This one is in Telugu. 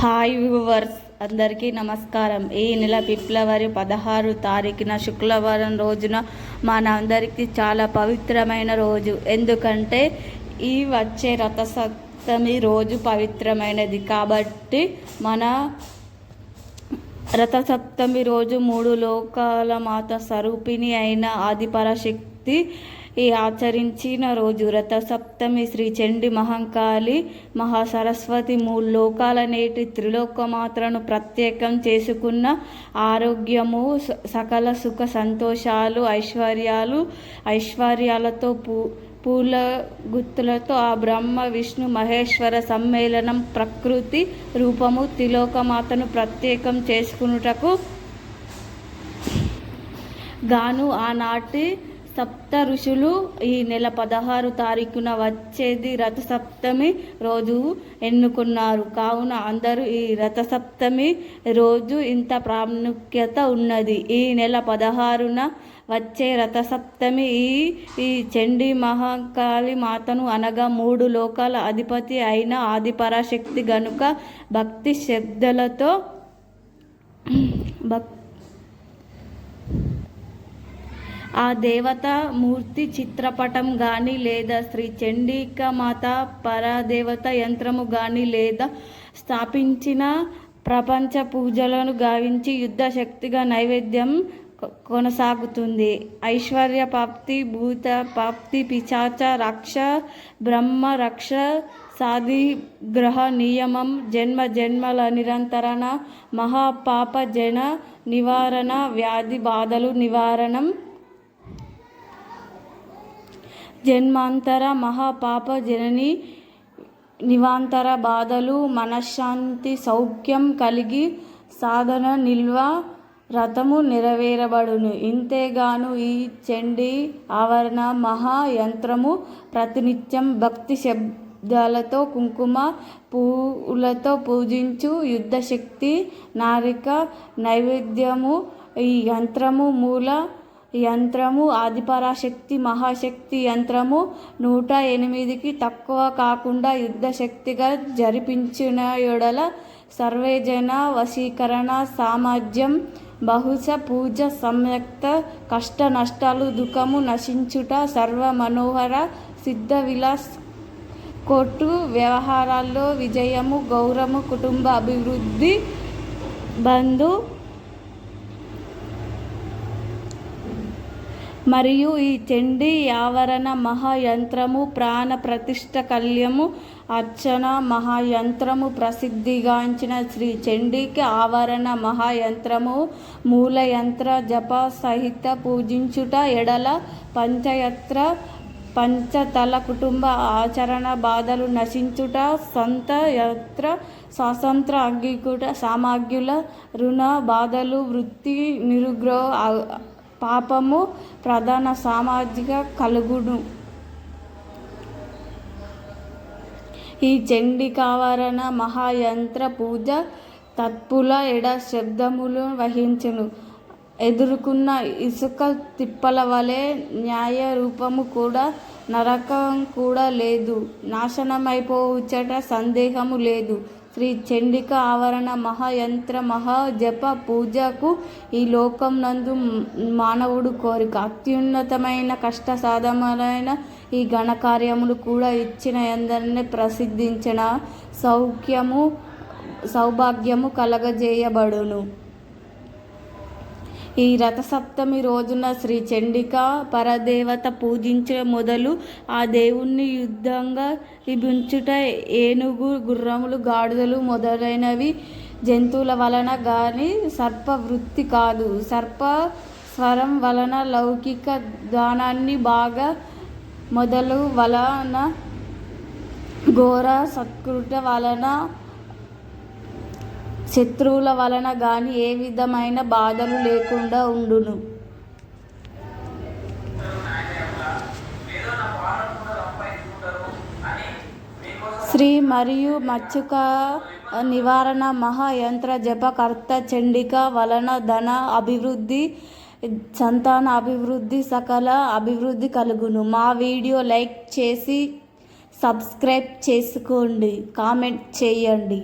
హాయ్ వ్యూవర్స్ అందరికీ నమస్కారం. ఈ నెల ఫిబ్రవరి పదహారు తారీఖున శుక్రవారం రోజున మనందరికీ చాలా పవిత్రమైన రోజు. ఎందుకంటే ఈ వచ్చే రథసప్తమి రోజు పవిత్రమైనది. కాబట్టి మన రథసప్తమి రోజు మూడు లోకాల మాత స్వరూపిణి అయిన ఆదిపరాశక్తి ఈ ఆచరించిన రోజు రథసప్తమి శ్రీ చండి మహంకాళి మహాసరస్వతి మూడు లోకాల నేటి త్రిలోకమాత్రను ప్రత్యేకం చేసుకున్న ఆరోగ్యము స- సకల సుఖ సంతోషాలు ఐశ్వర్యాలు ఐశ్వర్యాలతో పూ పూల గుత్తులతో ఆ బ్రహ్మ విష్ణు మహేశ్వర సమ్మేళనం ప్రకృతి రూపము తిలోకమాతను ప్రత్యేకం చేసుకునుటకు గాను ఆనాటి సప్త ఋషులు ఈ నెల పదహారు తారీఖున వచ్చేది రథసప్తమి రోజు ఎన్నుకున్నారు. కావున అందరూ ఈ రథసప్తమి రోజు ఇంత ప్రాముఖ్యత ఉన్నది. ఈ నెల పదహారున వచ్చే రథసప్తమి ఈ ఈ చండీ మహాకాళి మాతను అనగా మూడు లోకాల అధిపతి అయిన ఆదిపరాశక్తి గనుక భక్తి శ్రద్ధలతో భక్తి ఆ దేవత మూర్తి చిత్రపటం కానీ లేదా శ్రీ చండిక మాత పరాదేవత యంత్రము కానీ లేదా స్థాపించిన ప్రపంచ పూజలను గావించి యుద్ధ శక్తిగా నైవేద్యం కొ- కొనసాగుతుంది. ఐశ్వర్య ప్రాప్తి భూత ప్రాప్తి పిచాచ రక్ష బ్రహ్మ రక్ష సాది గ్రహ నియమం జన్మ జన్మల నిరంతరణ మహాపాప జన నివారణ వ్యాధి బాధలు నివారణం జన్మాంతర మహాపాప జనని నివాంతర బాధలు మనశ్శాంతి సౌఖ్యం కలిగి సాధన నిల్వ రథము నెరవేరబడును. ఇంతేగాను ఈ చండీ ఆవరణ మహాయంత్రము ప్రతినిత్యం భక్తి శబ్దాలతో కుంకుమ పూలతో పూజించు యుద్ధశక్తి నారిక నైవేద్యము ఈ యంత్రము మూల యంత్రము ఆదిపరాశక్తి మహాశక్తి యంత్రము నూట ఎనిమిదికి తక్కువ కాకుండా యుద్ధశక్తిగా జరిపించిన యొడల సర్వేజన వశీకరణ సామర్థ్యం బహుశ పూజ సంయక్త కష్ట నష్టాలు దుఃఖము నశించుట సర్వ మనోహర సిద్ధ విలాస్ కోర్టు వ్యవహారాల్లో విజయము గౌరవము కుటుంబ అభివృద్ధి బంధు మరియు ఈ చండీ ఆవరణ మహాయంత్రము ప్రాణ ప్రతిష్ట కళ్యము అర్చన మహాయంత్రము ప్రసిద్ధిగాంచిన శ్రీ చండీకి ఆవరణ మహాయంత్రము మూలయంత్ర జప సహిత పూజించుట ఎడల పంచయత్ర పంచతల కుటుంబ ఆచరణ బాధలు నశించుట సంత యత్ర స్వాతంత్ర అంగీకృత సామాగ్యుల రుణ బాధలు వృత్తి నిరుగ్రహ పాపము ప్రధాన సామాజిక కలుగును. ఈ చండికావరణ మహాయంత్ర పూజ తత్పుల ఎడ శబ్దములు వహించును. ఎదుర్కొన్న ఇసుక తిప్పల వలె న్యాయ రూపము కూడా నరకం కూడా లేదు. నాశనమైపోవచ్చట సందేహము లేదు. శ్రీ చండిక ఆవరణ మహాయంత్ర మహా జప పూజకు ఈ లోకం నందు మానవుడు కోరిక. అత్యున్నతమైన కష్ట సాధమైన ఈ ఘనకార్యములు కూడా ఇచ్చిన ఎందరిని ప్రసిద్ధించిన సౌఖ్యము సౌభాగ్యము కలగజేయబడును. ఈ రథసప్తమి రోజున శ్రీ చండిక పరదేవత పూజించే మొదలు ఆ దేవుణ్ణి యుద్ధంగా విభించుట ఏనుగు గుర్రములు గాడిదలు మొదలైనవి జంతువుల వలన కానీ సర్ప వృత్తి కాదు. సర్ప స్వరం వలన లౌకిక దానాన్ని బాగా మొదలు వలన ఘోర సత్కృత వలన శత్రువుల వలన కానీ ఏ విధమైన బాధలు లేకుండా ఉండును. శ్రీ మరియు మచ్చుక నివారణ మహాయంత్ర జపకర్త చండిక వలన ధన అభివృద్ధి సంతాన అభివృద్ధి సకల అభివృద్ధి కలుగును. మా వీడియో లైక్ చేసి సబ్స్క్రైబ్ చేసుకోండి. కామెంట్ చేయండి.